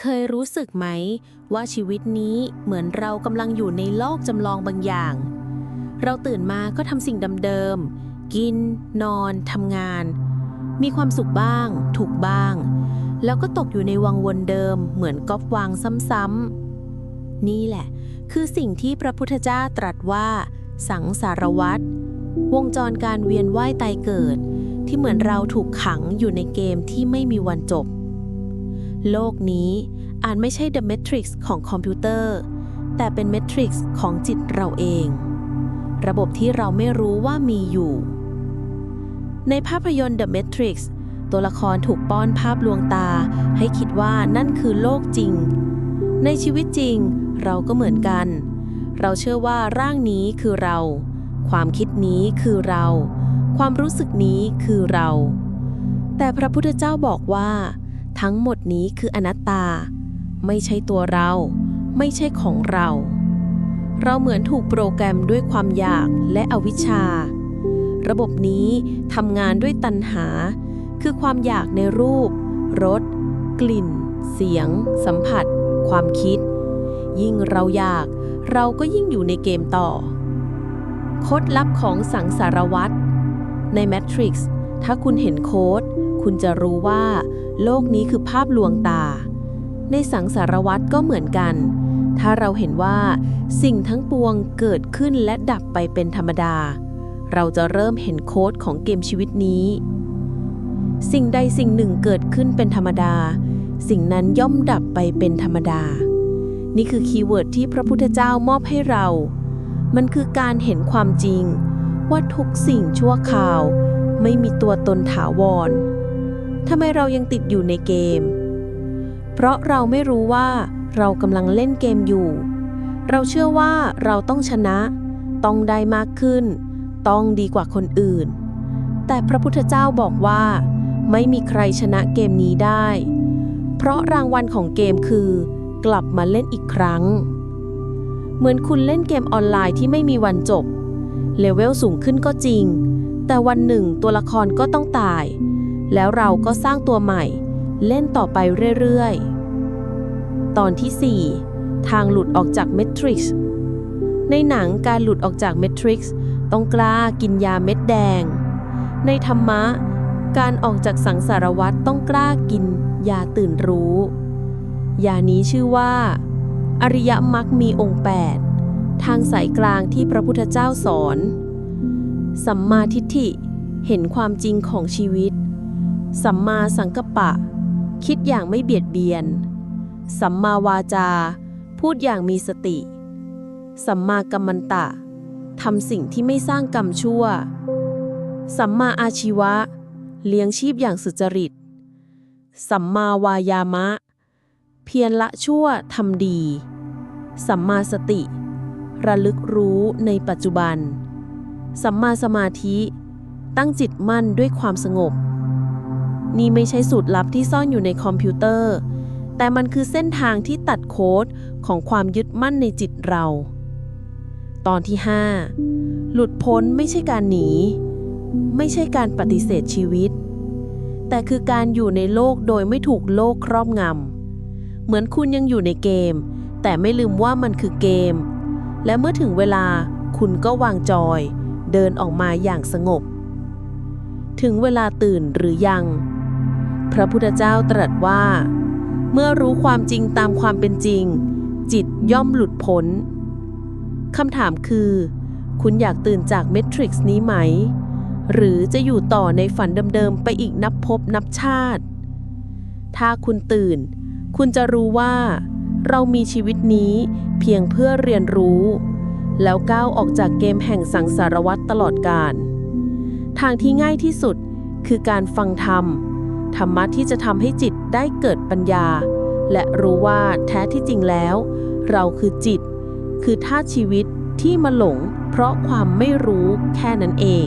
เคยรู้สึกไหม ว่าชีวิตนี้เหมือนเรากำลังอยู่ในโลกจำลองบางอย่าง เราตื่นมาก็ทำสิ่งเดิมๆกิน นอนทำงาน มีความสุขบ้าง ถูกบ้าง แล้วก็ตกอยู่ในวังวนเดิม เหมือนก๊อปวางซ้ำๆนี่แหละ คือสิ่งที่พระพุทธเจ้าตรัสว่า สังสารวัตรวงจรการเวียนว่ายตายเกิด ที่เหมือนเราถูกขังอยู่ในเกมที่ไม่มีวันจบ โลกนี้อาจไม่ใช่ The Matrix ของคอมพิวเตอร์ แต่เป็น Matrix ของจิตเราเอง ระบบที่เราไม่รู้ว่ามีอยู่ ในภาพยนตร์ The Matrix ตัวละครถูกป้อนภาพลวงตา ให้คิดว่านั่นคือโลกจริง ในชีวิตจริง เราก็เหมือนกัน เราเชื่อว่าร่างนี้คือเรา ความคิดนี้คือเรา ความรู้สึกนี้คือเรา แต่พระพุทธเจ้าบอกว่า ทั้งหมดนี้คืออนัตตา ไม่ใช่ตัวเรา ไม่ใช่ของเรา เราเหมือนถูกโปรแกรมด้วยความอยากและอวิชชา ระบบนี้ทำงานด้วยตัณหา คือความอยากในรูป รส กลิ่น เสียง สัมผัส ความคิด ยิ่งเราอยาก เราก็ยิ่งอยู่ในเกมต่อโค้ดลับของสังสารวัตรใน Matrix ถ้าคุณเห็นโค้ด คุณจะรู้ว่า โลกนี้คือภาพลวงตา ในสังสารวัตรก็เหมือนกัน ถ้าเราเห็นว่า สิ่งทั้งปวงเกิดขึ้นและดับไปเป็นธรรมดา เราจะเริ่มเห็นโค้ดของเกมชีวิตนี้ สิ่งใดสิ่งหนึ่งเกิดขึ้นเป็นธรรมดา สิ่งนั้นย่อมดับไปเป็นธรรมดา นี่คือคีย์เวิร์ดที่พระพุทธเจ้ามอบให้เรา มันคือการเห็นความจริงว่าทุกสิ่งชั่วคราว ไม่มีตัวตนถาวร ทำไมเรายังติดอยู่ในเกม เพราะเราไม่รู้ว่าเรากำลังเล่นเกมอยู่ เราเชื่อว่าเราต้องชนะ ต้องได้มากขึ้น ต้องดีกว่าคนอื่น แต่พระพุทธเจ้าบอกว่า ไม่มีใครชนะเกมนี้ได้ เพราะรางวัลของเกมคือ กลับมาเล่นอีกครั้ง เหมือนคุณเล่นเกมออนไลน์ที่ไม่มีวันจบ เลเวลสูงขึ้นก็จริง แต่วันหนึ่งตัวละครก็ต้องตาย แล้วเราก็สร้างตัวใหม่ เล่นต่อไปเรื่อยๆ ตอนที่ 4 ทางหลุดออกจากเมทริกซ์ในหนังการหลุดออกจากเมทริกซ์ต้องกล้ากินยาเม็ดแดง ในธรรมะ การออกจากสังสารวัฏต้องกล้ากินยาตื่นรู้ ยานี้ชื่อว่า อริยมรรคมีองค์ 8 ทางสายกลางที่พระพุทธเจ้าสอน สัมมาทิฏฐิ เห็นความจริงของชีวิต สัมมาสังกัปปะ คิดอย่างไม่เบียดเบียน สัมมาวาจา พูดอย่างมีสติ สัมมากัมมันตะทำสิ่งที่ไม่สร้างกรรมชั่ว สัมมาอาชีวะ เลี้ยงชีพอย่างสุจริต สัมมาวายามะ เพียรละชั่วทำดี สัมมาสติ ระลึกรู้ในปัจจุบัน สัมมาสมาธิ ตั้งจิตมั่นด้วยความสงบ นี่ไม่ใช่สูตรลับที่ซ่อนอยู่ในคอมพิวเตอร์ แต่มันคือเส้นทางที่ตัดโค้ดของความยึดมั่นในจิตเรา ตอนที่ 5 หลุดพ้นไม่ใช่การหนี ไม่ใช่การปฏิเสธชีวิต แต่คือการอยู่ในโลกโดยไม่ถูกโลกครอบงำ เหมือนคุณยังอยู่ในเกม แต่ไม่ลืมว่ามันคือเกม และเมื่อถึงเวลาคุณก็วางจอย เดินออกมาอย่างสงบ ถึงเวลาตื่นหรือยัง พระพุทธเจ้าตรัสว่า เมื่อรู้ความจริงตามความเป็นจริง จิตย่อมหลุดพ้นคำถามคือ คุณอยากตื่นจากเมทริกซ์นี้ไหม หรือจะอยู่ต่อในฝันเดิมๆ ไปอีกนับพบนับชาติ ถ้าคุณตื่น คุณจะรู้ว่า เรามีชีวิตนี้เพียงเพื่อเรียนรู้ แล้วก้าวออกจากเกมแห่งสังสารวัตรตลอดกาลทางที่ง่ายที่สุดคือการฟังธรรม ธรรมะที่จะทำให้จิตได้เกิดปัญญา และรู้ว่าแท้ที่จริงแล้ว เราคือจิต คือท่าชีวิตที่มาหลงเพราะความไม่รู้แค่นั้นเอง